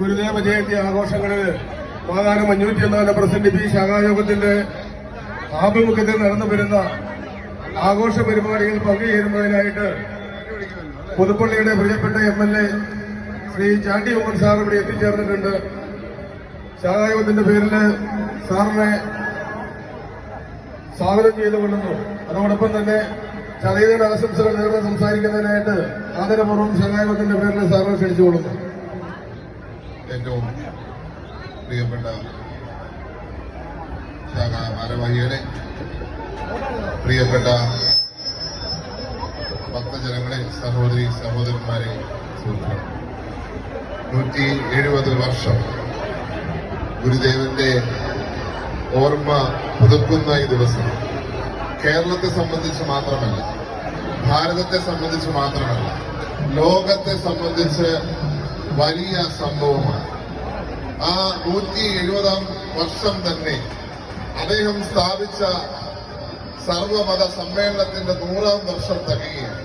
ഗുരുദേവ ജയന്തി ആഘോഷങ്ങളിൽ മാതാനം അഞ്ഞൂറ്റി ഒന്നാമത്തെ പ്രസിഡന്റ് പി ശാഖായോഗത്തിന്റെ ആഭിമുഖ്യത്തിൽ നടന്നു വരുന്ന ആഘോഷ പരിപാടികൾ പങ്കുചേരുന്നതിനായിട്ട് പുതുപ്പള്ളിയുടെ പ്രിയപ്പെട്ട M L A Shri Chandy Oommen sir ഇവിടെ എത്തിച്ചേർന്നിട്ടുണ്ട്. ശാഖായോഗത്തിന്റെ പേരിൽ സാറിനെ സ്വാഗതം ചെയ്തുകൊള്ളുന്നു അതോടൊപ്പം തന്നെ ചതയതയുടെ ആശംസകൾ നേർന്ന് സംസാരിക്കുന്നതിനായിട്ട് ആദരപൂർവം ശാഖായോഗത്തിന്റെ പേരിൽ സാറിനെ ക്ഷണിച്ചുകൊള്ളുന്നു ഏറ്റവും പ്രിയപ്പെട്ട ശാഖ ഭാരവാഹികളെ പ്രിയപ്പെട്ട ഭക്തജനങ്ങളെ സഹോദരി സഹോദരന്മാരെ സുഹൃത്തുക്കളെ. നൂറ്റി എഴുപത് വർഷം ഗുരുദേവന്റെ ഓർമ്മ പുതുക്കുന്ന ഈ ദിവസം. കേരളത്തെ സംബന്ധിച്ച് മാത്രമല്ല ഭാരതത്തെ സംബന്ധിച്ച് മാത്രമല്ല ലോകത്തെ സംബന്ധിച്ച് വലിയ സംഭവമാണ്. ആ നൂറ്റി എഴുപതാം വർഷം തന്നെ അദ്ദേഹം സ്ഥാപിച്ച സർവമത സമ്മേളനത്തിന്റെ നൂറാം വർഷം തകയുകയാണ്.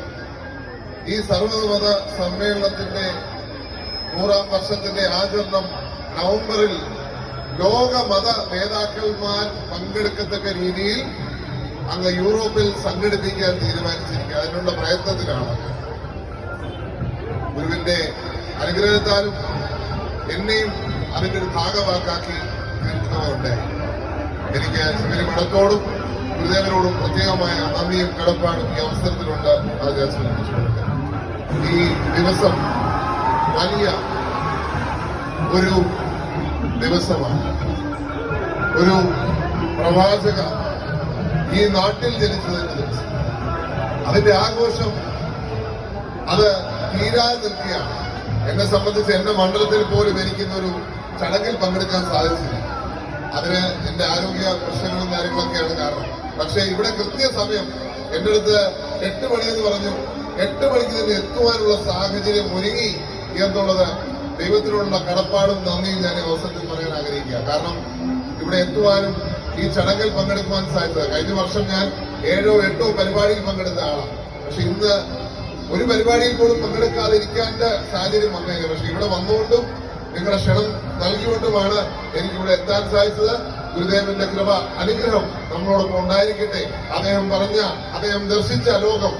ഈ സർവമത സമ്മേളനത്തിന്റെ നൂറാം വർഷത്തിന്റെ ആചരണം നവംബറിൽ ലോക മത നേതാക്കന്മാർ പങ്കെടുക്കത്തക്ക രീതിയിൽ അങ്ങ് യൂറോപ്പിൽ സംഘടിപ്പിക്കാൻ തീരുമാനിച്ചിരിക്കുക അതിനുള്ള പ്രയത്നത്തിലാണ് ഗുരുവിന്റെ അനുഗ്രഹത്താലും എന്നെയും അതിന്റെ ഒരു ഭാഗവാക്കാക്കി തീർക്കുന്നവരുണ്ടായി എനിക്ക് ശബരിമഠത്തോടും ഗുരുദേവനോടും പ്രത്യേകമായ നന്ദിയും കടപ്പാടും ഈ അവസരത്തിലുണ്ട് ഈ ദിവസം വലിയ ഒരു ദിവസമാണ്. ഒരു പ്രവാചക ഈ നാട്ടിൽ ജനിച്ചതിന്റെ ദിവസം. അതിന്റെ ആഘോഷം അത് തീരാതെ നിൽക്കുകയാണ്. എന്നെ സംബന്ധിച്ച് എന്റെ മണ്ഡലത്തിൽ പോലും എനിക്കിന്ന് ഒരു ചടങ്ങിൽ പങ്കെടുക്കാൻ സാധിച്ചില്ല. അതിന് എന്റെ ആരോഗ്യ പ്രശ്നങ്ങളും കാര്യങ്ങളൊക്കെയാണ് കാരണം. പക്ഷെ ഇവിടെ കൃത്യസമയം എന്റെ അടുത്ത് എട്ട് മണി എന്ന് പറഞ്ഞു. എട്ട് മണിക്ക് തന്നെ എത്തുവാനുള്ള സാഹചര്യം ഒരുങ്ങി എന്നുള്ളത് ദൈവത്തിനുള്ള കടപ്പാടും നന്ദിയും ഞാൻ അവസരത്തിൽ പറയാൻ ആഗ്രഹിക്കുക. കാരണം ഇവിടെ എത്തുവാനും ഈ ചടങ്ങിൽ പങ്കെടുക്കുവാൻ സാധിച്ചത് കഴിഞ്ഞ വർഷം ഞാൻ ഏഴോ എട്ടോ പരിപാടിയിൽ പങ്കെടുത്ത ആളാണ്. പക്ഷെ ഇന്ന് ഒരു പരിപാടിയിൽ പോലും പങ്കെടുക്കാതിരിക്കാന്റെ സാഹചര്യം വന്നേനെ. പക്ഷെ ഇവിടെ വന്നുകൊണ്ടും നിങ്ങളുടെ ക്ഷണം നൽകിക്കൊണ്ടുമാണ് എനിക്കിവിടെ എത്താൻ സാധിച്ചത്. ഗുരുദേവന്റെ കൃപ അനുഗ്രഹം നമ്മളോടൊപ്പം ഉണ്ടായിരിക്കട്ടെ. അദ്ദേഹം പറഞ്ഞ അദ്ദേഹം ദർശിച്ച ലോകം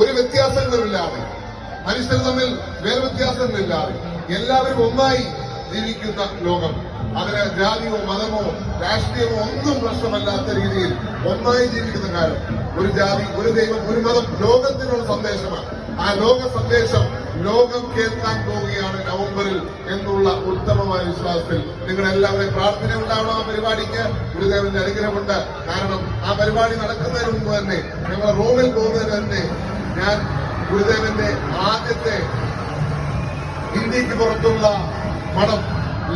ഒരു വ്യത്യാസങ്ങളുമില്ലാതെ മനുഷ്യർ തമ്മിൽ വേറെ വ്യത്യാസങ്ങളില്ലാതെ എല്ലാവരും ഒന്നായി ജീവിക്കുന്ന ലോകം. അതിന് ജാതിയോ മതമോ രാഷ്ട്രീയമോ ഒന്നും പ്രശ്നമല്ലാത്ത രീതിയിൽ ഒന്നായി ജീവിക്കുന്ന കാലം. ഒരു ജാതി ഒരു ദൈവം ഒരു മതം ലോകത്തിനുള്ള സന്ദേശമാണ്. ആ ലോക സന്ദേശം ലോകം കേൾക്കാൻ പോവുകയാണ് നവംബറിൽ എന്നുള്ള ഉത്തമമായ വിശ്വാസത്തിൽ. നിങ്ങൾ എല്ലാവരെയും പ്രാർത്ഥന ഉണ്ടാവണം ആ പരിപാടിക്ക്. ഗുരുദേവന്റെ അനുഗ്രഹമുണ്ട്. കാരണം ആ പരിപാടി നടക്കുന്നതിന് മുമ്പ് തന്നെ ഞങ്ങൾ റോമിൽ പോകുന്നതിന് തന്നെ ഞാൻ ഗുരുദേവന്റെ ആദ്യത്തെ ഇന്ത്യയ്ക്ക് പുറത്തുള്ള പണം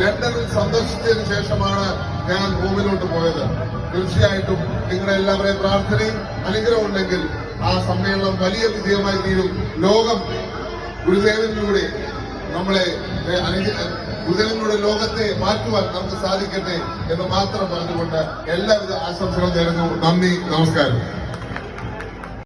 ലണ്ടനിൽ സന്ദർശിച്ചതിന് ശേഷമാണ് ഞാൻ റോമിലോട്ട് പോയത്. തീർച്ചയായിട്ടും നിങ്ങളെല്ലാവരെയും പ്രാർത്ഥനയും അനുഗ്രഹം ഉണ്ടെങ്കിൽ ആ സമ്മേളനം വലിയ വിജയമായി തീരും. ലോകം ഗുരുദേവനിലൂടെ നമ്മളെ ഗുരുദേവനിലൂടെ ലോകത്തെ മാറ്റുവാൻ നമുക്ക് സാധിക്കട്ടെ എന്ന് മാത്രം പറഞ്ഞുകൊണ്ട് എല്ലാവിധ ആശംസകളും നേരുന്നു. നന്ദി നമസ്കാരം.